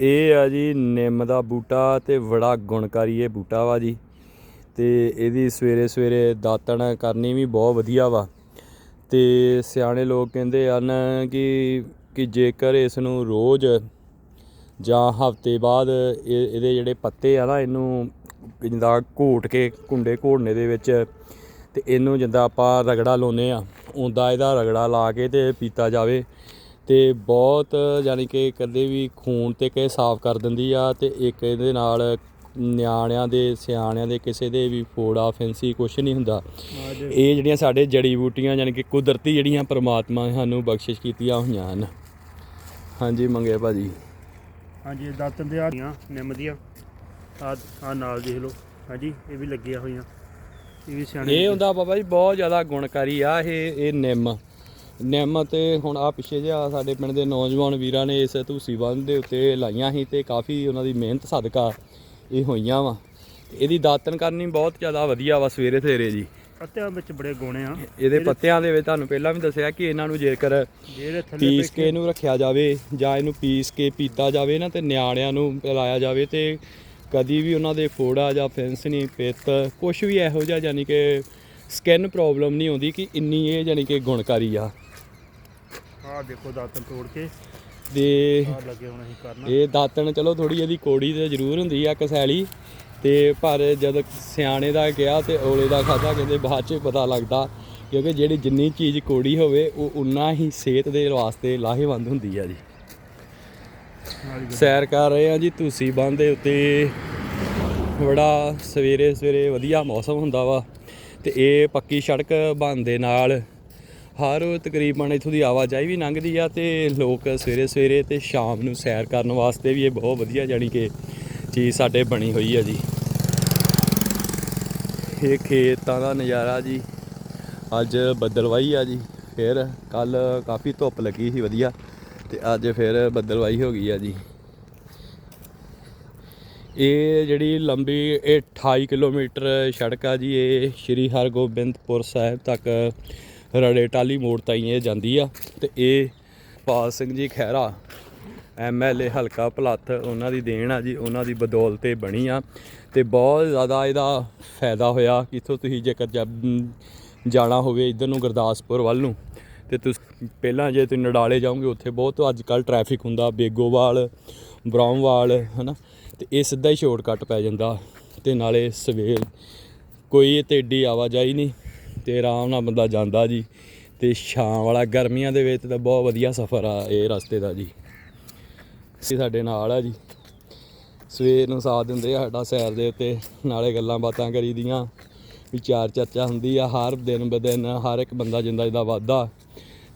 ਇਹ ਆ ਜੀ ਨਿੰਮ ਦਾ ਬੂਟਾ ਤੇ ਬੜਾ ਗੁਣਕਾਰੀ ਇਹ ਬੂਟਾ ਵਾ ਜੀ। ਤੇ ਇਹਦੀ ਸਵੇਰੇ ਸਵੇਰੇ ਦਾਤਣ ਕਰਨੀ ਵੀ ਬਹੁਤ ਵਧੀਆ ਵਾ। ਤੇ ਸਿਆਣੇ ਲੋਕ ਕਹਿੰਦੇ ਹਨ ਕਿ ਕਿ ਜੇਕਰ ਇਸ ਨੂੰ ਰੋਜ਼ ਜਾਂ ਹਫ਼ਤੇ ਬਾਅਦ ਇਹ, ਇਹਦੇ ਜਿਹੜੇ ਪੱਤੇ ਆ ਨਾ, ਇਹਨੂੰ ਜਿੱਦਾਂ ਘੋਟ ਕੇ, ਕੁੰਡੇ ਘੋੜਨੇ ਦੇ ਵਿੱਚ ਤੇ ਇਹਨੂੰ ਜਿੱਦਾਂ ਆਪਾਂ ਰਗੜਾ ਲਾਉਨੇ ਆ ਉਹਦਾ ਇਹਦਾ ਰਗੜਾ ਲਾ ਕੇ ਤੇ ਪੀਤਾ ਜਾਵੇ। ਤੇ ਬਹੁਤ ਯਾਨੀ ਕਿ ਕਦੇ ਵੀ ਖੂਨ ਤੇ ਕੇ ਸਾਫ਼ ਕਰ ਦਿੰਦੀ ਆ ਤੇ ਇੱਕ ਇਹਦੇ ਨਾਲ ਨਿਆਣਿਆਂ ਦੇ ਸਿਆਣਿਆਂ ਦੇ ਕਿਸੇ ਦੇ ਵੀ ਫੋੜਾ ਫੈਂਸੀ ਕੁਛ ਨਹੀਂ ਹੁੰਦਾ। ਇਹ ਜਿਹੜੀਆਂ ਸਾਡੇ ਜੜੀ ਬੂਟੀਆਂ ਯਾਨੀ ਕਿ ਕੁਦਰਤੀ ਜਿਹੜੀਆਂ ਪ੍ਰਮਾਤਮਾ ਨੇ ਸਾਨੂੰ ਬਖਸ਼ਿਸ਼ ਕੀਤੀਆਂ ਹੋਈਆਂ ਹਨ। ਹਾਂਜੀ ਮੰਗੇ ਭਾਜੀ। ਹਾਂਜੀ ਦਾਤਨ ਦੇ ਆੜੀਆਂ ਨਿੰਮ ਦੀਆਂ। ਆ ਆ ਨਾਲ ਦੇਖ ਲਓ। ਹਾਂਜੀ ਇਹ ਵੀ ਲੱਗੀਆਂ ਹੋਈਆਂ। ਇਹ ਵੀ ਸਿਆਣੇ ਇਹ ਹੁੰਦਾ ਬਾਬਾ ਜੀ ਬਹੁਤ ਜ਼ਿਆਦਾ ਗੁਣਕਾਰੀ ਆ ਇਹ ਇਹ ਨਿੰਮ। ਨਿੰਮ ਤੇ ਹੁਣ ਆ ਪਿੱਛੇ ਜਿਹਾ ਸਾਡੇ ਪਿੰਡ ਦੇ ਨੌਜਵਾਨ ਵੀਰਾਂ ਨੇ ਇਸ ਧੂਸੀ ਬੰਨ ਦੇ ਉੱਤੇ ਲਾਈਆਂ ਸੀ ਤੇ ਕਾਫੀ ਉਹਨਾਂ ਦੀ ਮਿਹਨਤ ਸਦਕਾ ਇਹ ਹੋਈਆਂ ਵਾ। ਇਹਦੀ ਦਾਤਨ ਕਰਨੀ ਬਹੁਤ ਜ਼ਿਆਦਾ ਵਧੀਆ ਵਾ ਸਵੇਰੇ ਸਵੇਰੇ ਜੀ। ਪੱਤਿਆਂ ਵਿੱਚ ਬੜੇ ਗੁਣੇ ਆ। ਇਹਦੇ ਪੱਤਿਆਂ ਦੇ ਵਿੱਚ ਤੁਹਾਨੂੰ ਪਹਿਲਾਂ ਵੀ ਦੱਸਿਆ ਕਿ ਇਹਨਾਂ ਨੂੰ ਜੇਕਰ ਪੀਸ ਕੇ ਇਹਨੂੰ ਰੱਖਿਆ ਜਾਵੇ ਜਾਂ ਇਹਨੂੰ ਪੀਸ ਕੇ ਪੀਤਾ ਜਾਵੇ ਨਾ ਤੇ ਨਿਆਣਿਆਂ ਨੂੰ ਪਿਲਾਇਆ ਜਾਵੇ ਤੇ ਕਦੀ ਵੀ ਉਹਨਾਂ ਦੇ ਫੋੜਾ ਜਾਂ ਫੈਂਸਨੀ ਪਿੱਤ ਕੁਝ ਵੀ ਇਹੋ ਜਿਹਾ ਯਾਨੀ ਕਿ ਸਕਿਨ ਪ੍ਰੋਬਲਮ ਨਹੀਂ ਆਉਂਦੀ ਕਿ ਇੰਨੀ ਇਹ ਯਾਨੀ ਕਿ ਗੁਣਕਾਰੀ ਆ। ਆ ਦੇਖੋ ਦਾਤਨ ਤੋੜ ਕੇ। ਤੇ ਆ ਲੱਗੇ ਹੁਣ ਅਸੀਂ ਕਰਨਾ। ਇਹ ਦਾਤਣ ਚਲੋ ਥੋੜੀ ਇਹਦੀ ਕੋੜੀ ਤੇ ਜ਼ਰੂਰ ਹੁੰਦੀ ਆ ਕਸੈਲੀ ਤੇ ਪਰ ਜਦ ਸਿਆਣੇ ਦਾ ਗਿਆ ਤੇ ਔਲੇ ਦਾ ਖਾਦਾ ਕਹਿੰਦੇ ਬਾਅਦ ਚ ਪਤਾ ਲੱਗਦਾ ਕਿਉਂਕਿ ਜਿਹੜੀ ਜਿੰਨੀ ਚੀਜ਼ ਕੋੜੀ ਹੋਵੇ ਉਹ ਉਨਾ ਹੀ ਸਿਹਤ ਦੇ ਵਾਸਤੇ ਲਾਹੇਵੰਦ ਹੁੰਦੀ ਆ ਜੀ। ਸੈਰ ਕਰ ਰਹੇ ਆ ਜੀ ਤੁਸੀਂ ਬੰਦ ਦੇ ਉੱਤੇ। ਬੜਾ ਸਵੇਰੇ ਸਵੇਰੇ ਵਧੀਆ ਮੌਸਮ ਹੁੰਦਾ ਵਾ। ਤੇ ਇਹ ਪੱਕੀ ਸੜਕ ਬਣ ਦੇ ਨਾਲ ਹਰ ਤਕਰੀਬਨ ਇਥੋਂ ਦੀ ਆਵਾਜਾਈ ਵੀ ਲੰਘਦੀ ਆ ਤੇ ਲੋਕ ਸਵੇਰੇ ਸਵੇਰੇ ਤੇ ਸ਼ਾਮ ਨੂੰ ਸੈਰ ਕਰਨ ਵਾਸਤੇ ਵੀ ਇਹ ਬਹੁਤ ਵਧੀਆ ਜਾਣੀ ਕਿ ਚੀਜ਼ ਸਾਡੇ ਬਣੀ ਹੋਈ ਆ ਜੀ। ਇਹ ਖੇਤਾਂ ਦਾ ਨਜ਼ਾਰਾ ਜੀ। ਅੱਜ ਬੱਦਲਵਾਈ ਆ ਜੀ। ਫਿਰ ਕੱਲ ਕਾਫੀ ਧੁੱਪ ਲੱਗੀ ਸੀ ਵਧੀਆ ਤੇ ਅੱਜ ਫਿਰ ਬੱਦਲਵਾਈ ਹੋ ਗਈ ਆ ਜੀ। ਇਹ ਜਿਹੜੀ ਲੰਬੀ, ਇਹ 28 ਕਿਲੋਮੀਟਰ ਸੜਕ ਆ ਜੀ, ਇਹ ਸ਼੍ਰੀ ਹਰਗੋਬਿੰਦਪੁਰ ਸਾਹਿਬ ਤੱਕ ਰੜੇ ਟਾਲੀ ਮੋੜ ਤਾਈਂ ਇਹ ਜਾਂਦੀ ਆ ਤੇ ਇਹ ਪਾਲ ਸਿੰਘ ਜੀ ਖਹਿਰਾ ਐਮਐਲਏ ਹਲਕਾ ਭਲੱਥ, ਉਹਨਾਂ ਦੀ ਦੇਣ ਆ ਜੀ, ਉਹਨਾਂ ਦੀ ਬਦੌਲਤ ਇਹ ਬਣੀ ਆ ਤੇ ਬਹੁਤ ਜ਼ਿਆਦਾ ਇਹਦਾ ਫਾਇਦਾ ਹੋਇਆ। ਕਿ ਤੁਸੀਂ ਜੇਕਰ ਜਬ- ਜਾਣਾ ਹੋਵੇ ਇਧਰ ਨੂੰ ਗੁਰਦਾਸਪੁਰ ਵੱਲ ਨੂੰ, ਤੇ ਤੁਸੀਂ, ਪਹਿਲਾਂ ਜੇ ਤੁਸੀਂ ਨਡਾਲੇ ਜਾਓਗੇ ਉੱਥੇ ਬਹੁਤ ਅੱਜ ਕੱਲ ਟ੍ਰੈਫਿਕ ਹੁੰਦਾ, ਬੇਗੋਵਾਲ ਬਰਾਊਨਵਾਲ ਹਨਾ, ਤੇ ਇਹ ਸਿੱਧਾ ਹੀ ਸ਼ਾਰਟਕਟ ਪੈ ਜਾਂਦਾ ਤੇ ਨਾਲੇ ਸਵੇਰ ਕੋਈ ਤੇ ਏਡੀ ਆਵਾਜਾਈ ਨਹੀਂ। ਤੇ ਆਰਾਮ ਨਾਲ ਬੰਦਾ ਜਾਂਦਾ ਜੀ ਤੇ ਸ਼ਾਮ ਵਾਲਾ ਗਰਮੀਆਂ ਦੇ ਵਿੱਚ ਤਾਂ ਬਹੁਤ ਵਧੀਆ ਸਫ਼ਰ ਆ ਇਹ ਰਸਤੇ ਦਾ ਜੀ। ਸੀ ਸਾਡੇ ਨਾਲ ਆ ਜੀ। ਸਵੇਰ ਨੂੰ ਸਾਥ ਦਿੰਦੇ ਆ ਸਾਡਾ ਸੈਰ ਦੇ ਉੱਤੇ ਨਾਲੇ ਗੱਲਾਂ ਬਾਤਾਂ ਕਰੀਦੀਆਂ ਵਿਚਾਰ ਚਰਚਾ ਹੁੰਦੀ ਆ ਹਰ ਦਿਨ ਬ ਦਿਨ ਹਰ ਇੱਕ ਬੰਦਾ ਜਿੰਦਾ ਜਿੱਦਾਂ ਵੱਧਦਾ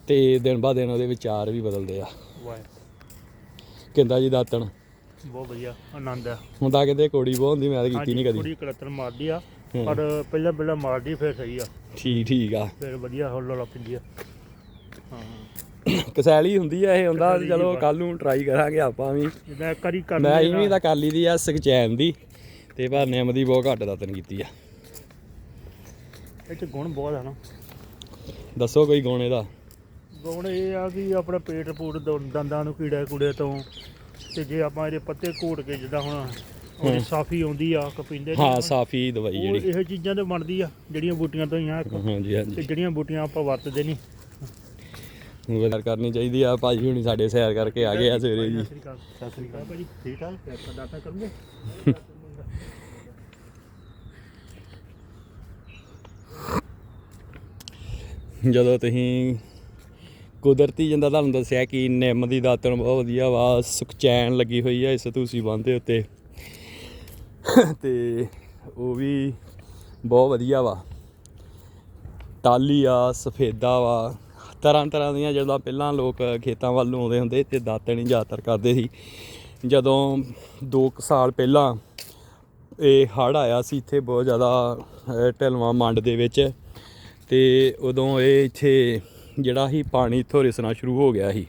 ਤੇ ਦਿਨ ਬਾ ਦਿਨ ਉਹਦੇ ਵਿਚਾਰ ਵੀ ਬਦਲਦੇ ਆ। ਵਾਹ ਕਹਿੰਦਾ ਜੀ ਦਾਤਣ? ਬਹੁਤ ਵਧੀਆ ਆਨੰਦ ਆ। ਹੁੰਦਾ ਕਹਿੰਦੇ ਕੋੜੀ ਬਹੁਤ ਹੁੰਦੀ ਮੈਂ ਤਾਂ ਕੀਤੀ ਨਹੀਂ ਕਦੀ। ਥੋੜੀ ਕੜਤਨ ਮਾਰਦੀ ਆ। ਪਰ ਪਹਿਲਾਂ ਪਹਿਲਾਂ ਮਾਰਦੀ ਫਿਰ ਸਹੀ ਆ। ਠੀਕ ਠੀਕ ਆ। ਫਿਰ ਵਧੀਆ ਹੌਲਾ ਹੌਲਾ ਪੈਂਦੀ ਆ। ਹਾਂ। ਕਸੈਲੀ ਹੁੰਦੀ ਆ ਇਹ ਹੁੰਦਾ ਚਲੋ ਕੱਲ ਨੂੰ ਟਰਾਈ ਕਰਾਂਗੇ ਆਪਾਂ ਵੀ। ਕਰ ਮੈਂ ਨਾ, ਤਾਂ ਕਰ ਲਈ ਦੀ ਆ ਸਕਚੈਨ ਦੀ। ਤੇ ਪਰ ਨਿੰਮ ਦੀ ਬਹੁਤ ਘੱਟ ਦਾਤਨ ਕੀਤੀ ਆ। ਇਹ ਚ ਗੁਣ ਬਹੁਤ ਆ ਨਾ। ਦੱਸੋ ਕੋਈ ਗੁਣ ਇਹਦਾ? ਗੁਣ ਇਹ ਆ ਕਿ ਆਪਣਾ ਪੇਟ ਪੂਟ ਦੰਦਾਂ ਨੂੰ ਕੀੜੇ ਕੂੜੇ ਤੋਂ। ਤੇ ਜੇ ਆਪਾਂ ਇਹਦੇ ਪੱਤੇ ਘੋਟ ਕੇ ਜਿੱਦਾਂ ਹੁਣ ਉਹਦੀ। ਸਾਫੀ ਆਉਂਦੀ ਆ ਕਪਿੰਦੇ ਹਾਂ ਸਾਫੀ ਦਵਾਈ ਉਹ ਜਿਹੜੀ। ਇਹ ਚੀਜ਼ਾਂ ਤੇ ਬਣਦੀ ਆ ਜਿਹੜੀਆਂ ਬੂਟੀਆਂ ਤੋਂ ਹੀ ਆ ਇੱਕ। ਹਾਂਜੀ ਤੇ ਹਾਂਜੀ ਜਿਹੜੀਆਂ ਬੂਟੀਆਂ ਆਪਾਂ ਵਰਤਦੇ ਨਹੀਂ। ਸੈਰ ਕਰਨੀ ਚਾਹੀਦੀ ਆ ਭਾਜੀ ਹੁਣੀ ਸਾਡੇ ਸੈਰ ਕਰਕੇ ਆ ਗਏ ਆ ਸਵੇਰੇ ਜੀ। ਸਤਿ ਸ੍ਰੀ ਅਕਾਲ। ਸਤਿ ਸ੍ਰੀ ਅਕਾਲ। ਭਾਜੀ ਠੀਕ ਠਾਕ? ਪੈਸਾ ਦਾਤਾ ਕਰੂੰਗੇ ਜਦੋਂ ਤੁਸੀਂ ਕੁਦਰਤੀ ਜਿੰਦਾ ਤੁਹਾਨੂੰ ਦੱਸਿਆ ਕਿ ਨਿੰਮ ਦੀ ਦਾਤਣ ਬਹੁਤ ਵਧੀਆ ਵਾ ਸੁਖਚੈਨ ਲੱਗੀ ਹੋਈ ਆ ਇਸ ਤੁਸੀਂ ਬੰਦੇ ਉੱਤੇ। ਤੇ ਉਹ ਵੀ ਬਹੁਤ ਵਧੀਆ ਵਾ। ਟਾਲੀ ਆ ਸਫੇਦਾ ਵਾ। ਤਰ੍ਹਾਂ ਤਰ੍ਹਾਂ ਦੀਆਂ ਜਦੋਂ ਪਹਿਲਾਂ ਲੋਕ ਖੇਤਾਂ ਵੱਲ ਨੂੰ ਆਉਂਦੇ ਹੁੰਦੇ ਤੇ ਦਾਤਣ ਹੀ ਜ਼ਿਆਦਾਤਰ ਕਰਦੇ ਸੀ। ਜਦੋਂ 2 ਸਾਲ ਪਹਿਲਾਂ ਇਹ ਹੜ੍ਹ ਆਇਆ ਸੀ ਇੱਥੇ ਬਹੁਤ ਜ਼ਿਆਦਾ ਅਹ, ਮੰਡ ਦੇ ਵਿੱਚ। ਤੇ ਉਦੋਂ ਇਹ ਇੱਥੇ ਜਿਹੜਾ ਸੀ ਪਾਣੀ ਇੱਥੋਂ ਰਿਸਣਾ ਸ਼ੁਰੂ ਹੋ ਗਿਆ ਸੀ।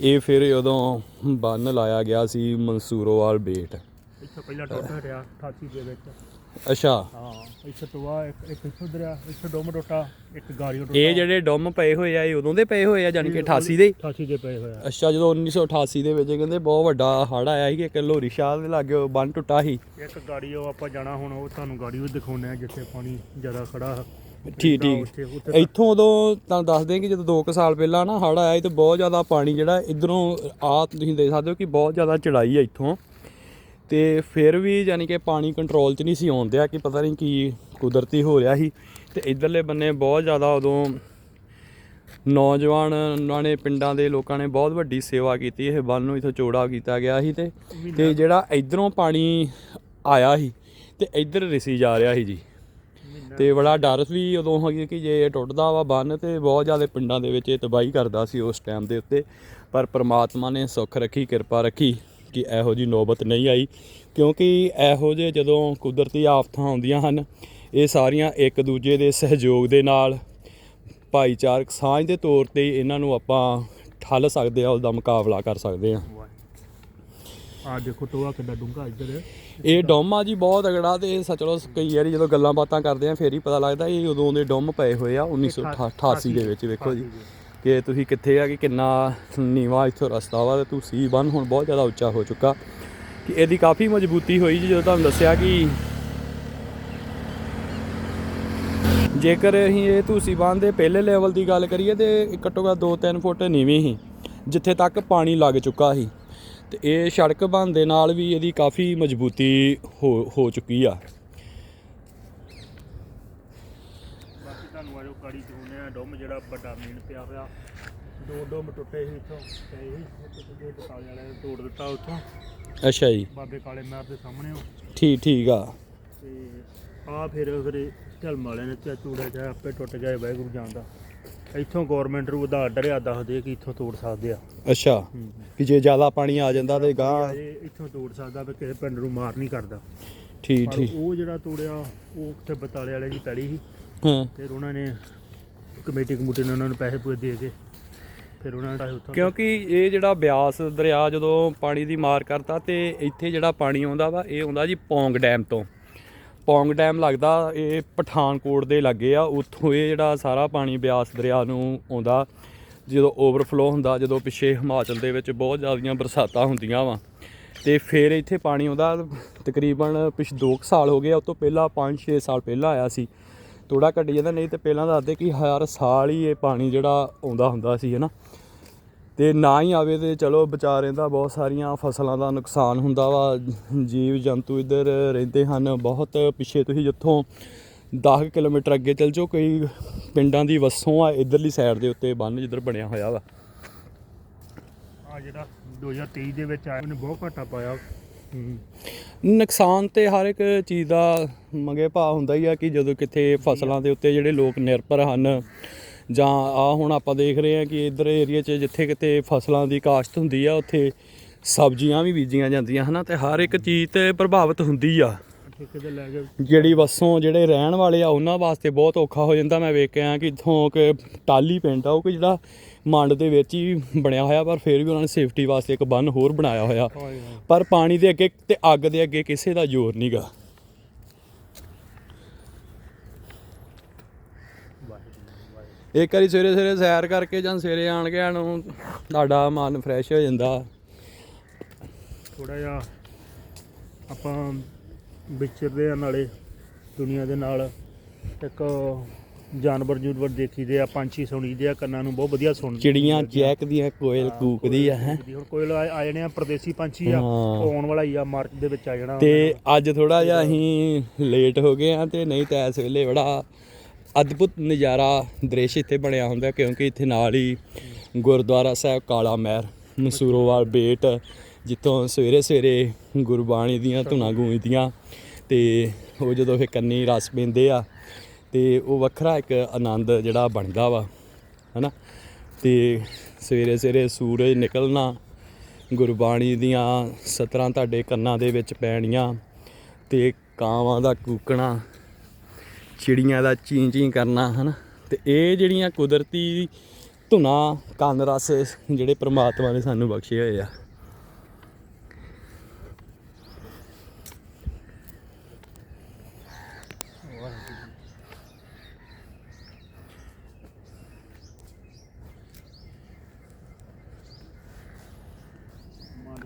ਇਹ ਫਿਰ ਉਦੋਂ ਬੰਨ ਲਾਇਆ ਗਿਆ ਸੀ ਮਨਸੂਰੋਵਾਲ ਬੇਟ। ਇੱਥੇ ਪਹਿਲਾਂ ਟੁੱਟ ਹਟਿਆ 88 ਦੇ ਵਿੱਚ। ਅੱਛਾ। ਹਾਂ ਇੱਥੇ ਟੋਆ ਇੱਕ ਇੱਕ ਇੱਥੋਂ ਦਰਿਆ ਇੱਥੇ ਡੋਮ ਟੁੱਟਾ ਇੱਕ ਗਾੜੀਓ ਟੁੱਟਾ ਇਹ ਜਿਹੜੇ ਡੁੰਮ ਪਏ ਹੋਏ ਆ ਇਹ ਉਦੋਂ ਦੇ ਪਏ ਹੋਏ ਆ ਜਾਨੀ ਕਿ 88 ਦੇ? 88 ਦੇ ਪਏ ਹੋਇਆ ਅੱਛਾ ਜਦੋਂ 1988 ਦੇ ਵਿੱਚ ਕਹਿੰਦੇ ਬਹੁਤ ਵੱਡਾ ਹੜ ਆਇਆ ਸੀ ਕਿ ਇੱਕ ਲੋਰੀ ਸ਼ਾਹ ਦੇ ਲਾਗੇ ਬੰਨ ਟੁੱਟਾ ਸੀ। ਇੱਕ ਗਾੜੀਓ ਆਪਾਂ ਜਾਣਾ ਹੁਣ ਉਹ ਤੁਹਾਨੂੰ ਗਾੜੀਓ ਦਿਖਾਉਂਦੇ ਆ ਜਿੱਥੇ ਪਾਣੀ ਜ਼ਿਆਦਾ ਖੜਾ ਠੀਕ ਠੀਕ। ਇੱਥੋਂ ਉਦੋਂ ਤੁਹਾਨੂੰ ਦੱਸਦੇ ਕਿ ਜਦੋਂ 2 ਸਾਲ ਪਹਿਲਾਂ ਨਾ ਹੜ ਆਇਆ ਸੀ ਤੇ ਬਹੁਤ ਜ਼ਿਆਦਾ ਪਾਣੀ ਜਿਹੜਾ ਇਧਰੋਂ ਆ ਤੁਸੀਂ ਦੇਖ ਸਕਦੇ ਹੋ ਕਿ ਬਹੁਤ ਜ਼ਿਆਦਾ ਚੜਾਈ ਹੈ ਇੱਥੋਂ। ਤੇ ਫਿਰ ਵੀ ਯਾਨੀ ਕਿ ਪਾਣੀ ਕੰਟਰੋਲ 'ਚ ਨਹੀਂ ਸੀ ਆਉਂਦਿਆ ਕਿ ਪਤਾ ਨਹੀਂ ਕੀ ਕੁਦਰਤੀ ਹੋ ਰਿਹਾ ਸੀ। ਤੇ ਇਧਰਲੇ ਬੰਨੇ ਬਹੁਤ ਜ਼ਿਆਦਾ ਉਦੋਂ ਨੌਜਵਾਨਾਂ ਨੇ ਪਿੰਡਾਂ ਦੇ ਲੋਕਾਂ ਨੇ ਬਹੁਤ ਵੱਡੀ ਸੇਵਾ ਕੀਤੀ। ਇਹ ਬੰਨ ਨੂੰ ਇਥੋਂ ਚੌੜਾ ਕੀਤਾ ਗਿਆ ਸੀ ਤੇ ਤੇ ਜਿਹੜਾ ਇਧਰੋਂ ਪਾਣੀ ਆਇਆ ਸੀ ਤੇ ਇਧਰ ਰਿਸੀ ਜਾ ਰਿਹਾ ਸੀ ਜੀ। ਤੇ ਬੜਾ ਡਰ ਵੀ ਉਦੋਂ ਹੋਈ ਕਿ ਜੇ ਇਹ ਟੁੱਟਦਾ ਵਾ ਬੰਨ ਤੇ ਬਹੁਤ ਜ਼ਿਆਦਾ ਪਿੰਡਾਂ ਦੇ ਵਿੱਚ ਇਹ ਤਬਾਹੀ ਕਰਦਾ ਸੀ ਉਸ ਟਾਈਮ ਦੇ ਉੱਤੇ। ਪਰ ਪ੍ਰਮਾਤਮਾ ਨੇ ਸੁੱਖ ਰੱਖੀ, ਕਿਰਪਾ ਰੱਖੀ ਕਿ ਇਹੋ ਜੀ ਨੌਬਤ ਨਹੀਂ ਆਈ। ਕਿਉਂਕਿ ਇਹੋ ਜਿਹੇ ਜਦੋਂ ਕੁਦਰਤੀ ਆਫਤਾਂ ਆਉਂਦੀਆਂ ਹਨ, ਇਹ ਸਾਰੀਆਂ ਇੱਕ ਦੂਜੇ ਦੇ ਸਹਿਯੋਗ ਦੇ ਨਾਲ, ਭਾਈਚਾਰਕ ਸਾਂਝ ਦੇ ਤੌਰ ਤੇ ਇਹਨਾਂ ਨੂੰ ਆਪਾਂ ਠੱਲ ਸਕਦੇ ਆ ਉਸ ਦਾ ਮੁਕਾਬਲਾ ਕਰ ਸਕਦੇ ਆ। ਆ ਦੇਖੋ ਟੋਆ ਕਿੱਡਾ ਡੂੰਘਾ ਇੱਧਰ। ਇਹ ਡੋਮ ਆ ਜੀ ਬਹੁਤ ਅਗੜਾ ਤੇ ਸ- ਚਲੋ ਕਈ ਵਾਰੀ ਜਦੋਂ ਗੱਲਾਂ ਬਾਤਾਂ ਕਰਦੇ ਆ ਫੇਰ ਹੀ ਪਤਾ ਲੱਗਦਾ ਇਹ ਉਦੋਂ ਦੇ ਡੋਮ ਪਏ ਹੋਏ ਆ 1988 ਦੇ ਵਿੱਚ ਵੇਖੋ ਜੀ। ਕਿ ਤੁਸੀਂ ਕਿੱਥੇ ਆ ਕਿ ਕਿੰਨਾ ਨੀਵਾ ਇੱਥੋਂ ਰਸਤਾ ਵਾ ਤੇ ਤੁਸੀਂ ਬੰਨ ਹੁਣ ਬਹੁਤ ਜ਼ਿਆਦਾ ਉੱਚਾ ਹੋ ਚੁੱਕਾ। ਕਿ ਇਹਦੀ ਕਾਫੀ ਮਜ਼ਬੂਤੀ ਹੋਈ ਜੀ ਜਦੋਂ ਤੁਹਾਨੂੰ ਦੱਸਿਆ ਕਿ ਜੇਕਰ ਅਸੀਂ ਇਹ ਤੁਸੀਂ ਬੰਨ ਦੇ ਪਹਿਲੇ ਲੈਵਲ ਦੀ ਗੱਲ ਕਰੀਏ ਤੇ ਘੱਟੋ ਘੱਟ 2-3 ਫੁੱਟ ਨੀਵੀਂ ਸੀ ਜਿੱਥੇ ਤੱਕ ਪਾਣੀ ਲੱਗ ਚੁੱਕਾ ਸੀ। ਤੇ ਇਹ ਸੜਕ ਬਣ ਦੇ ਨਾਲ ਵੀ ਇਹਦੀ ਕਾਫੀ ਮਜ਼ਬੂਤੀ ਹੋ ਹੋ ਚੁੱਕੀ ਆ। ਬਾਕੀ ਤੁਹਾਨੂੰ ਆਜੋ ਗਾੜੀ ਦਿਖਾਉਂਦੇ ਆ ਡੋਮ ਜਿਹੜਾ ਵੱਡਾ ਮੀਨ ਪਿਆ ਹੋਇਆ ਦੋ ਡੋਮ ਟੁੱਟੇ ਸੀ ਇੱਥੋਂ ਪਏ ਸੀ ਇੱਕ ਦੇ ਬਟਾਲੇ ਵਾਲੇ ਨੇ ਤੋੜ ਦਿੱਤਾ ਉੱਥੋਂ। ਅੱਛਾ ਜੀ। ਬਾਬੇ ਕਾਲੇ ਮਹਿਰ ਦੇ ਸਾਹਮਣੇ ਉਹ। ਠੀਕ ਠੀਕ ਆ। ਤੇ ਆ ਫਿਰ ਫਿਰ ਢਲਮ ਵਾਲਿਆਂ ਨੇ ਤੇ ਚੂੜਾ ਜਿਹਾ ਆਪੇ ਟੁੱਟ ਗਿਆ ਵਾਹਿਗੁਰੂ ਜਾਣਦਾ। ਇੱਥੋਂ ਗਵਰਨਮੈਂਟ ਨੂੰ ਉਹਦਾ ਆਰਡਰ ਆ ਦੱਸਦੇ ਕਿ ਇੱਥੋਂ ਤੋੜ ਸਕਦੇ ਆ। ਅੱਛਾ ਕਿ ਜੇ ਜ਼ਿਆਦਾ ਪਾਣੀ ਆ ਜਾਂਦਾ ਤੇ ਗਾਂ ਇਹ ਇੱਥੋਂ ਤੋੜ ਸਕਦਾ ਵੀ ਕਿਸੇ ਪਿੰਡ ਨੂੰ ਮਾਰ ਨਹੀਂ ਕਰਦਾ। ਠੀਕ ਪਰ ਠੀਕ। ਉਹ ਜਿਹੜਾ ਤੋੜਿਆ ਉਹ ਉੱਥੇ ਬਤਾਲੇ ਵਾਲੇ ਦੀ ਪੈਲੀ ਸੀ। ਹਾਂ। ਫਿਰ ਉਹਨਾਂ ਨੇ ਕਮੇਟੀ ਕਮੂਟੀ ਨੇ ਉਹਨਾਂ ਨੂੰ ਪੈਸੇ ਪੂਸੇ ਦੇ ਕੇ ਫਿਰ ਉਹਨਾਂ ਨੇ ਉੱਥੋਂ ਕਿਉਂਕਿ ਇਹ ਜਿਹੜਾ ਬਿਆਸ ਦਰਿਆ ਜਦੋਂ ਪਾਣੀ ਦੀ ਮਾਰ ਕਰਤਾ ਤੇ ਇੱਥੇ ਜਿਹੜਾ ਪਾਣੀ ਆਉਂਦਾ ਵਾ ਇਹ ਆਉਂਦਾ ਜੀ ਪੌਂਗ ਡੈਮ ਤੋਂ। ਪੌਂਗ ਡੈਮ ਲੱਗਦਾ ਇਹ ਪਠਾਨਕੋਟ ਦੇ ਲੱਗੇ ਆ ਉੱਥੋਂ ਇਹ ਜਿਹੜਾ ਸਾਰਾ ਪਾਣੀ ਬਿਆਸ ਦਰਿਆ ਨੂੰ ਆਉਂਦਾ ਜਦੋਂ ਓਵਰਫਲੋ ਹੁੰਦਾ ਜਦੋਂ ਪਿੱਛੇ ਹਿਮਾਚਲ ਦੇ ਵਿੱਚ ਬਹੁਤ ਜ਼ਿਆਦੀਆਂ ਬਰਸਾਤਾਂ ਹੁੰਦੀਆਂ ਵਾ। ਤੇ ਫਿਰ ਇੱਥੇ ਪਾਣੀ ਆਉਂਦਾ ਤਕਰੀਬਨ ਪਿਛ 2 ਸਾਲ ਹੋ ਗਏ ਆ, ਉਹ ਤੋਂ ਪਹਿਲਾਂ 5-6 ਸਾਲ ਪਹਿਲਾਂ ਆਇਆ ਸੀ। ਥੋੜਾ ਘਟ ਜਾਂਦਾ ਨਹੀਂ ਤੇ ਪਹਿਲਾਂ ਦੱਸਦੇ ਕਿ ਹਰ ਸਾਲ ਹੀ ਇਹ ਪਾਣੀ ਜਿਹੜਾ ਆਉਂਦਾ ਹੁੰਦਾ ਸੀ ਹਨਾ? ਤੇ ਨਾ ਹੀ ਆਵੇ ਤੇ ਚਲੋ ਵਿਚਾਰੇ ਦਾ ਬਹੁਤ ਸਾਰੀਆਂ ਫਸਲਾਂ ਦਾ ਨੁਕਸਾਨ ਹੁੰਦਾ ਵਾ ਜੀਵ ਜੰਤੂ ਇੱਧਰ ਰਹਿੰਦੇ ਹਨ। ਬਹੁਤ ਪਿੱਛੇ ਤੁਸੀਂ ਜਿੱਥੋਂ 10 ਕਿਲੋਮੀਟਰ ਅੱਗੇ ਚਲ ਜਾਓ ਕਈ ਪਿੰਡਾਂ ਦੀ ਵਸੋਂ ਆ ਇਧਰਲੀ ਸਾਈਡ ਦੇ ਉੱਤੇ ਬੰਨ ਜਿੱਧਰ ਬਣਿਆ ਹੋਇਆ ਵਾ। ਆ ਜਿਹੜਾ 2023 ਦੇ ਵਿੱਚ ਆਇਆ ਉਹਨੇ ਬਹੁਤ ਘਾਟਾ ਪਾਇਆ। ਨੁਕਸਾਨ ਤੇ ਹਰ ਇੱਕ ਚੀਜ਼ ਦਾ ਮੰਗੇ ਭਾਅ ਹੁੰਦਾ ਹੀ ਆ ਕਿ ਜਦੋਂ ਕਿਤੇ ਫਸਲਾਂ ਦੇ ਉੱਤੇ ਜਿਹੜੇ ਲੋਕ ਨਿਰਭਰ ਹਨ ਜਾਂ ਆ ਹੁਣ ਆਪਾਂ ਦੇਖ ਰਹੇ ਹਾਂ ਕਿ ਇਧਰ ਏਰੀਆ 'ਚ ਜਿੱਥੇ ਕਿਤੇ ਫਸਲਾਂ ਦੀ ਕਾਸ਼ਤ ਹੁੰਦੀ ਆ ਉੱਥੇ ਸਬਜ਼ੀਆਂ ਵੀ ਬੀਜੀਆਂ ਜਾਂਦੀਆਂ ਹਨਾ ਤੇ ਹਰ ਇੱਕ ਚੀਜ਼ ਤੇ ਪ੍ਰਭਾਵਿਤ ਹੁੰਦੀ ਆ। ਜਿਹੜੀ ਵਸੋਂ ਜਿਹੜੇ ਰਹਿਣ ਵਾਲੇ ਆ ਉਹਨਾਂ ਵਾਸਤੇ ਬਹੁਤ ਔਖਾ ਹੋ ਜਾਂਦਾ। ਮੈਂ ਵੇਖ ਕੇ ਆਇਆ ਕਿ ਇਥੋਂ ਕਿ ਟਾਲੀ ਪਿੰਡ ਆ ਉਹ ਕਿ ਜਿਹੜਾ ਮੰਡ ਦੇ ਵਿੱਚ ਹੀ ਬਣਿਆ ਹੋਇਆ ਪਰ ਫਿਰ ਵੀ ਉਹਨਾਂ ਨੇ ਸੇਫਟੀ ਵਾਸਤੇ ਇੱਕ ਬੰਨ ਹੋਰ ਬਣਾਇਆ ਹੋਇਆ। ਪਰ ਪਾਣੀ ਦੇ ਅੱਗੇ ਤੇ ਅੱਗ ਦੇ ਅੱਗੇ ਕਿਸੇ ਦਾ ਜ਼ੋਰ ਨਹੀਂਗਾ ਇੱਕ ਵਾਰੀ ਸਵੇਰੇ ਸਵੇਰੇ ਸੈਰ ਕਰਕੇ ਜਾਂ ਸਵੇਰੇ ਆਣ ਕੇ ਨੂੰ ਤੁਹਾਡਾ ਮਨ ਫਰੈਸ਼ ਹੋ ਜਾਂਦਾ। ਥੋੜਾ ਜਿਹਾ ਆਪਾਂ ਵਿਚਰਦੇ ਆ ਨਾਲੇ ਦੁਨੀਆ ਦੇ ਨਾਲ। ਇੱਕ ਜਾਨਵਰ ਜੂਨਵਰ ਦੇਖੀਦੇ ਆ ਪੰਛੀ ਸੁਣੀਦੇ ਆ ਕੰਨਾਂ ਨੂੰ ਬਹੁਤ ਵਧੀਆ ਸੁਣਦੇ ਚਿੜੀਆਂ ਚਹਿਕਦੀਆਂ ਕੋਇਲ ਕੂਕਦੀ ਆ ਹੈ। ਹੁਣ ਕੋਇਲ ਆ ਜਾਣੇ ਆ ਪਰਦੇਸੀ ਪੰਛੀ ਆ ਆਉਣ ਵਾਲਾ ਹੀ ਆ ਮਾਰਚ ਦੇ ਵਿੱਚ ਆ ਜਾਣਾ ਤੇ ਅੱਜ ਥੋੜਾ ਜਿਹਾ ਅਸੀਂ ਲੇਟ ਹੋ ਗਏ ਆ ਤੇ ਨਹੀਂ ਤਾਂ ਇਸ ਵੇਲੇ ਬੜਾ ਅਦਭੁਤ ਨਜ਼ਾਰਾ ਦ੍ਰਿਸ਼ ਇੱਥੇ ਬਣਿਆ ਹੁੰਦਾ ਕਿਉਂਕਿ ਇੱਥੇ ਨਾਲ ਹੀ ਗੁਰਦੁਆਰਾ ਸਾਹਿਬ, ਕਾਲਾ ਮਹਿਰ ਮਸੂਰੋਵਾਲ ਬੇਟ, ਜਿੱਥੋਂ ਸਵੇਰੇ ਸਵੇਰੇ ਗੁਰਬਾਣੀ ਦੀਆਂ ਧੁਨਾਂ ਗੂੰਜਦੀਆਂ ਤੇ ਉਹ ਜਦੋਂ ਫਿਰ ਕੰਨੀ ਰਸ ਪੈਂਦੇ ਆ ਤੇ ਉਹ ਵੱਖਰਾ ਇੱਕ ਆਨੰਦ ਜਿਹੜਾ ਬਣਦਾ ਵਾ, ਹਨਾ? ਤੇ ਸਵੇਰੇ ਸਵੇਰੇ ਸੂਰਜ ਨਿਕਲਣਾ, ਗੁਰਬਾਣੀ ਦੀਆਂ ਸਤਰਾਂ ਤੁਹਾਡੇ ਕੰਨਾਂ ਦੇ ਵਿੱਚ ਪੈਣੀਆਂ ਤੇ ਕਾਵਾਂ ਦਾ ਕੂਕਣਾ ਚਿੜੀਆਂ ਦਾ ਚੀਂ ਚੀਂ ਕਰਨਾ, ਹਨਾ? ਤੇ ਇਹ ਜਿਹੜੀਆਂ ਕੁਦਰਤੀ ਧੁਨਾਂ, ਕੰਨ, ਰਸ, ਜਿਹੜੇ ਪ੍ਰਮਾਤਮਾ ਨੇ ਸਾਨੂੰ ਬਖਸ਼ੇ ਹੋਏ ਆ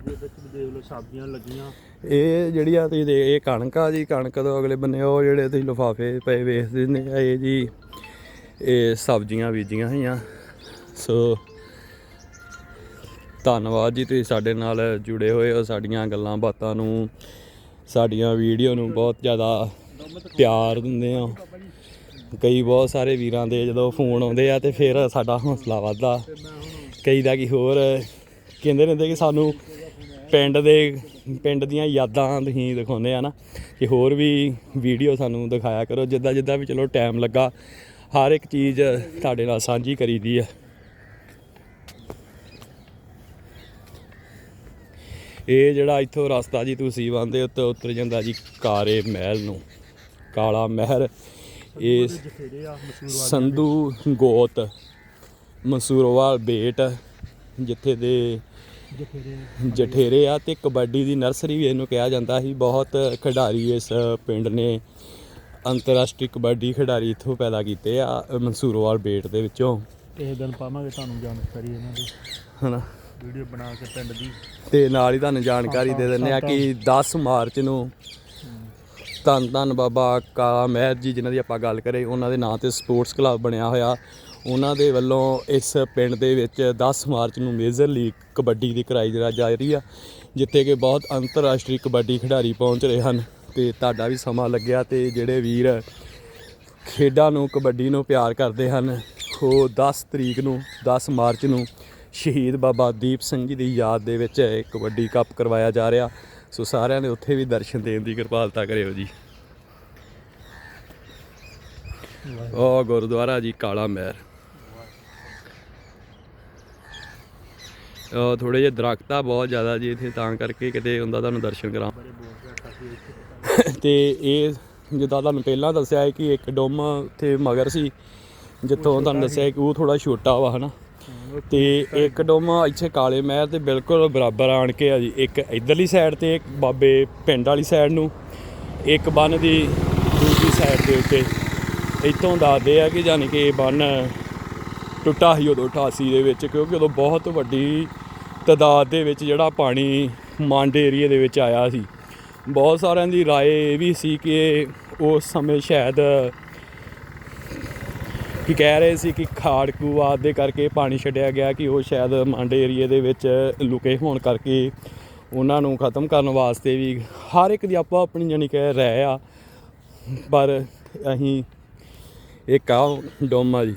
ਦੇ ਵਿੱਚ ਵੀ ਦੇਖ ਲਓ ਸਬਜ਼ੀਆਂ ਲੱਗੀਆਂ। ਇਹ ਜਿਹੜੀ ਆ ਤੁਸੀਂ ਦੇ ਇਹ ਕਣਕ ਆ ਜੀ, ਕਣਕ ਤੋਂ ਅਗਲੇ ਬੰਨੇ ਉਹ ਜਿਹੜੇ ਤੁਸੀਂ ਲਿਫਾਫੇ ਪਏ ਵੇਖਦੇ ਨੇ ਇਹ ਜੀ, ਇਹ ਸਬਜ਼ੀਆਂ ਬੀਜੀਆਂ ਹੋਈਆਂ। ਸੋ, ਧੰਨਵਾਦ ਜੀ ਤੁਸੀਂ ਸਾਡੇ ਨਾਲ ਜੁੜੇ ਹੋਏ ਹੋ, ਸਾਡੀਆਂ ਗੱਲਾਂ ਬਾਤਾਂ ਨੂੰ, ਸਾਡੀਆਂ ਵੀਡੀਓ ਨੂੰ ਬਹੁਤ ਜ਼ਿਆਦਾ ਪਿਆਰ ਦਿੰਦੇ ਹੋ। ਕਈ ਬਹੁਤ ਸਾਰੇ ਵੀਰਾਂ ਦੇ ਜਦੋਂ ਫੋਨ ਆਉਂਦੇ ਆ ਤੇ ਫਿਰ ਸਾਡਾ ਹੌਸਲਾ ਵੱਧਦਾ। ਕਈ ਦਾ ਕੀ ਹੋਰ, ਕਹਿੰਦੇ ਰਹਿੰਦੇ ਕਿ ਸਾਨੂੰ ਪਿੰਡ ਦੇ, ਪਿੰਡ ਦੀਆਂ ਯਾਦਾਂ ਤੁਸੀਂ ਦਿਖਾਉਂਦੇ ਆ ਨਾ, ਕਿ ਹੋਰ ਵੀ ਵੀਡੀਓ ਸਾਨੂੰ ਦਿਖਾਇਆ ਕਰੋ, ਜਿੱਦਾਂ ਜਿੱਦਾਂ ਵੀ ਚਲੋ ਟਾਈਮ ਲੱਗਾ, ਹਰ ਇੱਕ ਚੀਜ਼ ਤੁਹਾਡੇ ਨਾਲ ਸਾਂਝੀ ਕਰੀਦੀ ਆ। ਇਹ ਜਿਹੜਾ ਇੱਥੋਂ ਰਸਤਾ ਜੀ ਤੁਸੀਂ ਬੰਦੇ ਉੱਤੇ ਉਤਰ ਜਾਂਦਾ ਜੀ ਕਾਰੇ ਮਹਿਲ ਨੂੰ, ਕਾਲਾ ਮਹਿਲ ਇਹ ਸੰਧੂ ਗੋਤ, ਮਸੂਰਵਾਲ ਬੇਟ, ਜਿੱਥੇ ਦੇ ਜਠੇਰੇ ਆ ਤੇ ਕਬੱਡੀ ਦੀ ਨਰਸਰੀ ਵੀ ਇਹਨੂੰ ਕਿਹਾ ਜਾਂਦਾ ਸੀ। ਬਹੁਤ ਖਿਡਾਰੀ ਇਸ ਪਿੰਡ ਨੇ ਅੰਤਰਰਾਸ਼ਟਰੀ ਕਬੱਡੀ ਖਿਡਾਰੀ ਇੱਥੋਂ ਪੈਦਾ ਕੀਤੇ ਆ ਮਨਸੂਰਵਾਲ ਬੇਟ ਦੇ ਵਿੱਚੋਂ। ਇਹ ਦਿਨ ਪਾਵਾਂਗੇ ਤੁਹਾਨੂੰ ਜਾਣਕਾਰੀ ਇਹਨਾਂ ਦੀ। ਹਨਾ। ਵੀਡੀਓ ਬਣਾ ਕੇ ਪਿੰਡ ਦੀ। ਤੇ ਨਾਲ ਹੀ ਤੁਹਾਨੂੰ ਜਾਣਕਾਰੀ ਦੇ ਦਿੰਦੇ ਆ ਕਿ 10 ਮਾਰਚ ਨੂੰ ਧੰਨ ਧੰਨ ਬਾਬਾ ਕਾਲਾ ਮਹਿਰ ਜੀ ਜਿਨ੍ਹਾਂ ਦੀ ਆਪਾਂ ਗੱਲ ਕਰੇ ਉਹਨਾਂ ਦੇ ਨਾਂ ਤੇ ਸਪੋਰਟਸ ਕਲੱਬ ਬਣਿਆ ਹੋਇਆ। ਉਹਨਾਂ ਦੇ ਵੱਲੋਂ ਇਸ ਪਿੰਡ ਦੇ ਵਿੱਚ 10 ਮਾਰਚ ਨੂੰ ਮੇਜਰ ਲੀਗ ਕਬੱਡੀ ਦੀ ਕਰਾਈ ਜਾ ਰਹੀ ਆ ਜਿੱਥੇ ਕਿ ਬਹੁਤ ਅੰਤਰਰਾਸ਼ਟਰੀ ਕਬੱਡੀ ਖਿਡਾਰੀ ਪਹੁੰਚ ਰਹੇ ਹਨ ਤੇ ਤੁਹਾਡਾ ਵੀ ਸਮਾਂ ਲੱਗਿਆ ਤੇ ਜਿਹੜੇ ਵੀਰ ਖੇਡਾਂ ਨੂੰ ਕਬੱਡੀ ਨੂੰ ਪਿਆਰ ਕਰਦੇ ਹਨ ਉਹ 10 ਤਰੀਕ ਨੂੰ 10 ਮਾਰਚ ਨੂੰ ਸ਼ਹੀਦ ਬਾਬਾ ਦੀਪ ਸਿੰਘ ਜੀ ਦੀ ਯਾਦ ਦੇ ਵਿੱਚ ਕਬੱਡੀ ਕੱਪ ਕਰਵਾਇਆ ਜਾ ਰਿਹਾ। ਸੋ ਸਾਰਿਆਂ ਨੇ ਉੱਥੇ ਵੀ ਦਰਸ਼ਨ ਦੇਣ ਦੀ ਕਿਰਪਾਲਤਾ ਕਰਿਓ ਜੀ। ਉਹ ਗੁਰਦੁਆਰਾ ਜੀ ਕਾਲਾ ਮਹਿਰ ਥੋੜੇ ਜਿਹੇ ਦਰਖਤ ਆ ਬਹੁਤ ਜ਼ਿਆਦਾ ਜੀ ਇੱਥੇ, ਤਾਂ ਕਰਕੇ ਕਿਤੇ ਹੁੰਦਾ ਤੁਹਾਨੂੰ ਦਰਸ਼ਨ ਕਰਾਂ। ਬੜੇ ਤੇ ਇਹ ਜਿੱਦਾਂ ਤੁਹਾਨੂੰ ਪਹਿਲਾਂ ਦੱਸਿਆ ਹੈ ਕਿ ਇੱਕ ਡੋਮ ਉੱਥੇ ਮਗਰ ਸੀ, ਜਿੱਥੋਂ ਤੁਹਾਨੂੰ ਦੱਸਿਆ ਕਿ ਉਹ ਥੋੜਾ ਛੋਟਾ ਵਾ, ਹਨਾ। ਤੇ ਇੱਕ ਡੋਮ ਇੱਥੇ ਕਾਲੇ ਮਹਿਰ 'ਤੇ ਬਿਲਕੁਲ ਬਰਾਬਰ ਆਣ ਕੇ ਆ ਜੀ, ਇੱਕ ਇਧਰਲੀ ਸਾਈਡ ਤੇ ਇੱਕ ਬਾਬੇ ਪਿੰਡ ਵਾਲੀ ਸਾਈਡ ਨੂੰ, ਇੱਕ ਬੰਨ ਦੀ ਦੂਜੀ ਸਾਈਡ ਦੇ ਉੱਤੇ। ਇੱਥੋਂ ਦੱਸਦੇ ਆ ਕਿ ਯਾਨੀ ਕਿ ਇਹ ਬੰਨ ਟੁੱਟਾ ਸੀ ਉਦੋਂ 88 ਦੇ ਵਿੱਚ, ਕਿਉਂਕਿ ਉਦੋਂ ਬਹੁਤ ਵੱਡੀ ਤਦਾਦ ਦੇ ਵਿੱਚ ਜਿਹੜਾ ਪਾਣੀ ਮੰਡ ਏਰੀਏ ਦੇ ਵਿੱਚ ਆਇਆ ਸੀ ਬਹੁਤ ਸਾਰਿਆਂ ਦੀ رائے ਇਹ ਵੀ ਸੀ ਕਿ ਉਸ ਸਮੇਂ ਸ਼ਾਇਦ ਕਿ ਕਹਿ ਰਹੇ ਸੀ ਕਿ ਖਾੜਕੂ ਆਦਿ ਦੇ ਕਰਕੇ ਪਾਣੀ ਛੱਡਿਆ ਗਿਆ ਕਿ ਉਹ ਸ਼ਾਇਦ ਮੰਡ ਏਰੀਏ ਦੇ ਵਿੱਚ ਲੁਕੇ ਹੋਣ ਕਰਕੇ ਉਹਨਾਂ ਨੂੰ ਖਤਮ ਕਰਨ ਵਾਸਤੇ ਵੀ ਹਰ ਇੱਕ ਦੀ ਆਪੋ ਆਪਣੀ ਜਾਣੀ ਕਿ ਰਹਿ ਆ ਪਰ ਅਸੀਂ ਇੱਕ ਆ ਡੋਮ ਆ ਜੀ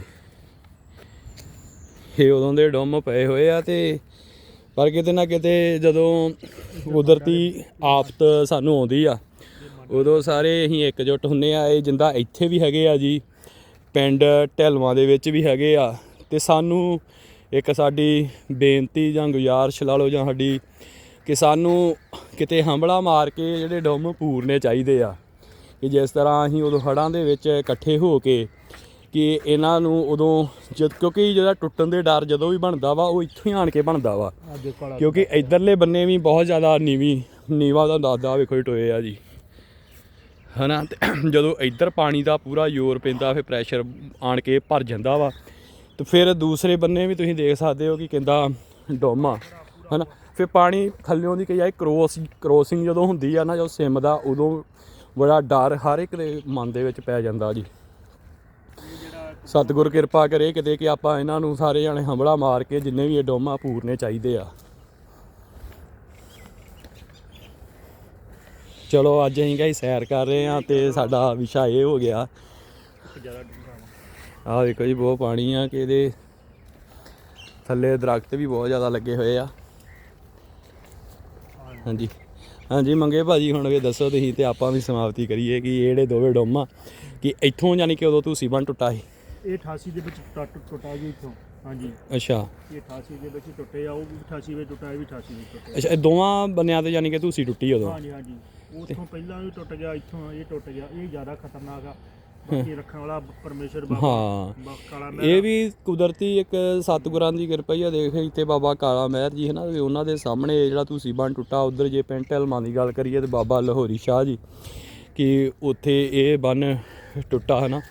ਇਹ ਉਦੋਂ ਦੇ ਡੋਮ ਪਏ ਹੋਏ ਆ ਤੇ ਪਰ ਕਿਤੇ ਨਾ ਕਿਤੇ ਜਦੋਂ ਕੁਦਰਤੀ ਆਫਤ ਸਾਨੂੰ ਆਉਂਦੀ ਆ, ਉਦੋਂ ਸਾਰੇ ਅਸੀਂ ਇਕਜੁੱਟ ਹੁੰਨੇ ਆ, ਇਹ ਜਿੰਦਾ ਇੱਥੇ ਵੀ ਹੈਗੇ ਆ ਜੀ, ਪਿੰਡ ਢਲਵਾਂ ਦੇ ਵਿੱਚ ਵੀ ਹੈਗੇ ਆ, ਤੇ ਸਾਨੂੰ ਇੱਕ ਸਾਡੀ ਬੇਨਤੀ ਜਾਂ ਗੁਜ਼ਾਰਿਸ਼ ਲਾ ਲਓ ਜਾਂ ਸਾਡੀ ਕਿ ਸਾਨੂੰ ਕਿਤੇ ਹੰਬਲਾ ਮਾਰ ਕੇ ਜਿਹੜੇ ਡੋਮ ਪੂਰਨੇ ਚਾਹੀਦੇ ਆ, ਕਿ ਜਿਸ ਤਰ੍ਹਾਂ ਅਸੀਂ ਉਦੋਂ ਹੜਾਂ ਦੇ ਵਿੱਚ ਇਕੱਠੇ ਹੋ ਕੇ ਕਿ ਇਹਨਾਂ ਨੂੰ ਉਦੋਂ ਜਦ ਕਿਉਂਕਿ ਜਿਹੜਾ ਟੁੱਟਣ ਦੇ ਡਰ ਜਦੋਂ ਵੀ ਬਣਦਾ ਵਾ ਉਹ ਇੱਥੋਂ ਹੀ ਆਣ ਕੇ ਬਣਦਾ ਵਾ। ਕਿਉਂਕਿ ਇਧਰਲੇ ਬੰਨੇ ਵੀ ਬਹੁਤ ਜ਼ਿਆਦਾ ਨੀਵੀਂ ਨੀਵਾ ਦਾ ਦਾਦਾ ਵੇਖੋ ਟੋਏ ਆ ਜੀ। ਹਨਾ ਜਦੋਂ ਇੱਧਰ ਪਾਣੀ ਦਾ ਪੂਰਾ ਜ਼ੋਰ ਪੈਂਦਾ ਫਿਰ ਪ੍ਰੈਸ਼ਰ ਆਣ ਕੇ ਭਰ ਜਾਂਦਾ ਵਾ। ਤੇ ਫਿਰ ਦੂਸਰੇ ਬੰਨੇ ਵੀ ਤੁਸੀਂ ਦੇਖ ਸਕਦੇ ਹੋ ਕਿ ਕਹਿੰਦਾ ਡੋਮਾ ਹਨਾ ਫਿਰ ਪਾਣੀ ਥੱਲਿਓਂ ਦੀ ਕਈ ਆਏ ਕ੍ਰੋਸ ਕ੍ਰੋਸਿੰਗ ਜਦੋਂ ਹੁੰਦੀ ਆ ਨਾ ਜਦੋਂ ਸਿਮਦਾ ਉਦੋਂ ਬੜਾ ਡਰ ਹਰ ਇੱਕ ਦੇ ਮਨ ਦੇ ਵਿੱਚ ਪੈ ਜਾਂਦਾ ਜੀ। ਸਤਿਗੁਰ ਕਿਰਪਾ ਕਰੇ ਕਿਤੇ ਕਿ ਆਪਾਂ ਇਹਨਾਂ ਨੂੰ ਸਾਰੇ ਜਾਣੇ ਹੰਬਲਾ ਮਾਰ ਕੇ ਜਿੰਨੇ ਵੀ ਇਹ ਡੋਮਾ ਪੂਰਨੇ ਚਾਹੀਦੇ ਆ। ਚਲੋ ਅੱਜ ਅਸੀਂ ਗਾਈ ਸੈਰ ਕਰ ਰਹੇ ਆ ਤੇ ਸਾਡਾ ਵਿਸ਼ਾ ਇਹ ਹੋ ਗਿਆ। ਜ਼ਿਆਦਾ ਡੂੰਘਾ ਆਹ ਦੇਖੋ ਜੀ, ਬਹੁਤ ਪਾਣੀ ਆ ਕਿ ਇਹਦੇ ਥੱਲੇ ਦਰਖਤ ਵੀ ਬਹੁਤ ਜ਼ਿਆਦਾ ਲੱਗੇ ਹੋਏ ਆ। ਹਾਂਜੀ। ਹਾਂਜੀ, ਮੰਗੇ ਭਾਜੀ ਹੁਣ ਵੀ ਦੱਸੋ ਤੁਸੀਂ ਤੇ ਆਪਾਂ ਵੀ ਸਮਾਪਤੀ ਕਰੀਏ ਕਿ ਇਹ ਜਿਹੜੇ ਦੋਵੇਂ ਡੋਮਾ ਕਿ ਇੱਥੋਂ ਯਾਨੀ ਕਿ ਉਦੋਂ ਤੁਸੀਂ ਬਣ ਟੁੱਟਾ ਸੀ? ਇਹ 88 ਦੇ ਵਿੱਚ ਟੁੱਟ ਟੁੱਟਾ ਜੀ ਇੱਥੋਂ ਹਾਂਜੀ। ਅੱਛਾ। ਇਹ 88 ਦੇ ਵਿੱਚ ਟੁੱਟੇ ਆ ਉਹ ਵੀ 88 ਵਿੱਚ ਟੁੱਟਾ ਇਹ ਵੀ 88 ਵਿੱਚ ਟੁੱਟੇ ਅੱਛਾ ਇਹ ਦੋਵਾਂ ਬੰਨਿਆਂ ਤੇ ਯਾਨੀ ਕਿ ਤੁਸੀਂ ਟੁੱਟੀ ਉਦੋਂ? ਹਾਂਜੀ ਹਾਂਜੀ। ਉੱਥੋਂ ਪਹਿਲਾਂ ਵੀ ਟੁੱਟ ਗਿਆ ਇੱਥੋਂ ਇਹ ਟੁੱਟ ਗਿਆ ਇਹ ਜ਼ਿਆਦਾ ਖਤਰਨਾਕ ਆ। ਬਾਕੀ ਰੱਖਣ ਵਾਲਾ ਪਰਮੇਸ਼ਰ ਬਾਬਾ ਹਾਂ। ਕਾਲਾ ਇਹ ਮਹਿਰ ਵੀ ਕੁਦਰਤੀ ਇੱਕ ਸਤਿਗੁਰਾਂ ਦੀ ਕਿਰਪਾ ਹੀ ਆ ਦੇਖ ਇੱਥੇ ਬਾਬਾ ਕਾਲਾ ਮਹਿਰ ਜੀ ਹੈ ਨਾ ਵੀ ਉਹਨਾਂ ਦੇ ਸਾਹਮਣੇ ਜਿਹੜਾ ਤੁਸੀਂ ਬਣ ਟੁੱਟਾ ਉਧਰ ਜੇ ਪਿੰਡ ਢਲਮਾਂ ਦੀ ਗੱਲ ਕਰੀਏ ਤੇ ਬਾਬਾ ਲਾਹੌਰੀ ਸ਼ਾਹ ਜੀ ਕਿ ਉੱਥੇ ਇਹ ਬੰਨ ਟੁੱਟਾ ਹੈ ਨਾ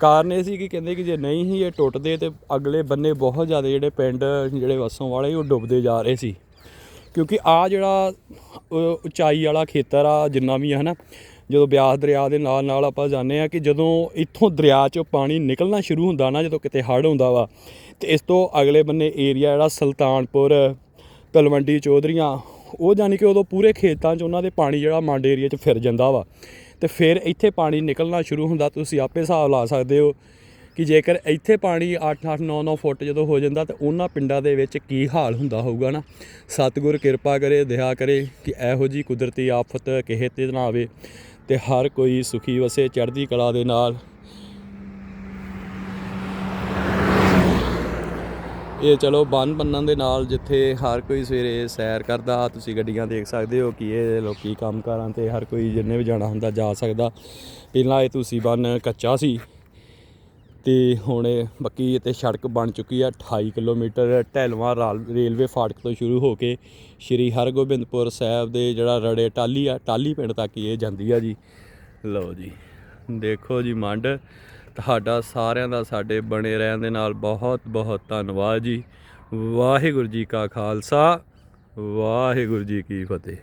ਕਾਰਨ ਇਹ ਸੀ ਕਿ ਕਹਿੰਦੇ ਕਿ ਜੇ ਨਹੀਂ ਹੀ ਇਹ ਟੁੱਟਦੇ ਤੇ ਅਗਲੇ ਬੰਨੇ ਬਹੁਤ ਜ਼ਿਆਦਾ ਜਿਹੜੇ ਪਿੰਡ ਜਿਹੜੇ ਵਸੋਂ ਵਾਲੇ ਉਹ ਡੁੱਬਦੇ ਜਾ ਰਹੇ ਸੀ। ਕਿਉਂਕਿ ਆ ਜਿਹੜਾ ਉਚਾਈ ਵਾਲਾ ਖੇਤਰ ਆ, ਜਿੰਨਾ ਵੀ ਆ ਹਨਾ, ਜਦੋਂ ਬਿਆਸ ਦਰਿਆ ਦੇ ਨਾਲ ਨਾਲ ਆਪਾਂ ਜਾਂਦੇ ਆ ਕਿ ਜਦੋਂ ਇੱਥੋਂ ਦਰਿਆ 'ਚੋਂ ਪਾਣੀ ਨਿਕਲਣਾ ਸ਼ੁਰੂ ਹੁੰਦਾ ਨਾ, ਜਦੋਂ ਕਿਤੇ ਹੜ੍ਹ ਹੁੰਦਾ ਵਾ, ਤੇ ਇਸ ਤੋਂ ਅਗਲੇ ਬੰਨੇ ਏਰੀਆ ਜਿਹੜਾ ਸੁਲਤਾਨਪੁਰ, ਤਲਵੰਡੀ ਚੌਧਰੀਆਂ ਉਹ ਜਾਨੀ ਕਿ ਉਦੋਂ ਪੂਰੇ ਖੇਤਾਂ 'ਚ ਉਹਨਾਂ ਦੇ ਪਾਣੀ ਜਿਹੜਾ ਮੰਡ ਏਰੀਆ 'ਚ ਫਿਰ ਜਾਂਦਾ ਵਾ। ਤੇ ਫਿਰ ਇੱਥੇ ਪਾਣੀ ਨਿਕਲਣਾ ਸ਼ੁਰੂ ਹੁੰਦਾ, ਤੁਸੀਂ ਆਪੇ ਹਿਸਾਬ ਲਾ ਸਕਦੇ ਹੋ ਕਿ ਜੇਕਰ ਇੱਥੇ ਪਾਣੀ 8-8 9-9 ਫੁੱਟ ਜਦੋਂ ਹੋ ਜਾਂਦਾ ਤਾਂ ਉਹਨਾਂ ਪਿੰਡਾਂ ਦੇ ਵਿੱਚ ਕੀ ਹਾਲ ਹੁੰਦਾ ਹੋਊਗਾ ਨਾ? ਸਤਿਗੁਰ ਕਿਰਪਾ ਕਰੇ, ਦਇਆ ਕਰੇ ਕਿ ਇਹੋ ਜੀ ਕੁਦਰਤੀ ਆਫਤ ਕਿਸੇ ਤੇ ਨਾ ਆਵੇ ਤੇ ਹਰ ਕੋਈ ਸੁਖੀ ਵਸੇ ਚੜ੍ਹਦੀ ਕਲਾ ਦੇ ਨਾਲ ਇਹ ਚਲੋ ਬੰਨ ਬੰਨਣ ਦੇ ਨਾਲ ਜਿੱਥੇ ਹਰ ਕੋਈ ਸਵੇਰੇ ਸੈਰ ਕਰਦਾ, ਤੁਸੀਂ ਗੱਡੀਆਂ ਦੇਖ ਸਕਦੇ ਹੋ ਕਿ ਇਹ ਲੋਕੀ ਕੰਮਕਾਰਾਂ ਤੇ ਹਰ ਕੋਈ ਜਿੰਨੇ ਵੀ ਜਾਣਾ ਹੁੰਦਾ ਜਾ ਸਕਦਾ। ਪਹਿਲਾਂ ਇਹ ਤੁਸੀਂ ਬੰਨ ਕੱਚਾ ਸੀ ਤੇ ਹੁਣ ਇਹ ਬਾਕੀ ਇੱਥੇ ਸੜਕ ਬਣ ਚੁੱਕੀ ਆ 28 ਕਿਲੋਮੀਟਰ ਢਹਿਲਵਾਂ ਰਾਲ- ਰੇਲਵੇ ਫਾਟਕ ਤੋਂ ਸ਼ੁਰੂ ਹੋ ਕੇ ਸ਼੍ਰੀ ਹਰਗੋਬਿੰਦਪੁਰ ਸਾਹਿਬ ਦੇ ਜਿਹੜਾ ਰੜੇ ਟਾਲੀ ਆ ਟਾਲੀ ਪਿੰਡ ਤੱਕ ਇਹ ਜਾਂਦੀ ਆ ਜੀ। ਲਓ ਜੀ, ਦੇਖੋ ਜੀ ਮੰਡ। ਤੁਹਾਡਾ ਸਾਰਿਆਂ ਦਾ ਸਾਡੇ ਬਣੇ ਰਹਿਣ ਦੇ ਨਾਲ ਬਹੁਤ ਬਹੁਤ ਧੰਨਵਾਦ ਜੀ। ਵਾਹਿਗੁਰੂ ਜੀ ਕਾ ਖਾਲਸਾ, ਵਾਹਿਗੁਰੂ ਜੀ ਕੀ ਫਤਿਹ।